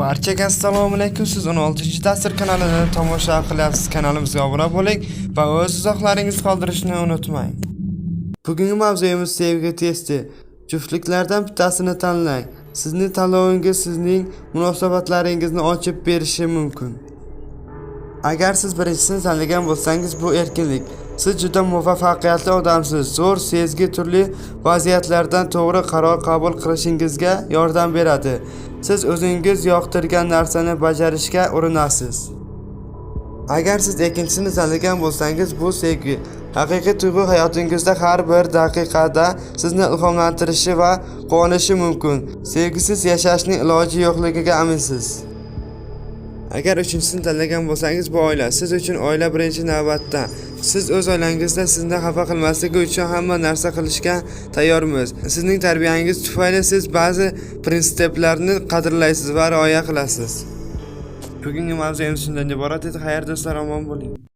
Barchaga assalomu alaykum. Siz 16-dastur kanalini tomosha qilyapsiz. Kanalimizga obuna bo'ling va o'z izohlaringizni qoldirishni unutmang. Bugungi mavzuyimiz sevgi testi. Juftliklardan bittasini tanlang. Sizning tanlovingiz sizning munosabatlaringizni ochib berishi mumkin. Agar siz birinchisini tanlagan bo'lsangiz, bu erkinlik. Siz juda muvaffaqiyatli odamsiz. Zo'r sezgi turli vaziyatlardan to'g'ri qaror qabul qilishingizga yordam beradi. Siz o'zingiz yoqtirgan narsani bajarishga urinasiz. Agar siz ikkinchisini tanlagan bo'lsangiz, bu sevgi. Haqiqiy tuyg'u hayotingizda har bir daqiqada sizni ilhomlantirishi va quvonishi mumkin. Sevgisiz yashashning iloji yo'qligiga aminsiz. Agar uchinchisini tanlagan bo'lsangiz, bu oila. Siz uchun oila birinchi navbatda. Siz o'z oilangizda sizni xafa qilmasligi uchun hamma narsa qilishga tayyormiz. Sizning tarbiyangiz tufayli siz ba'zi prinsiplarni qadrlaysiz va rioya qilasiz. Bugungi mavzuyimiz shundan iborat edi. Xayr do'stlar, omon bo'ling.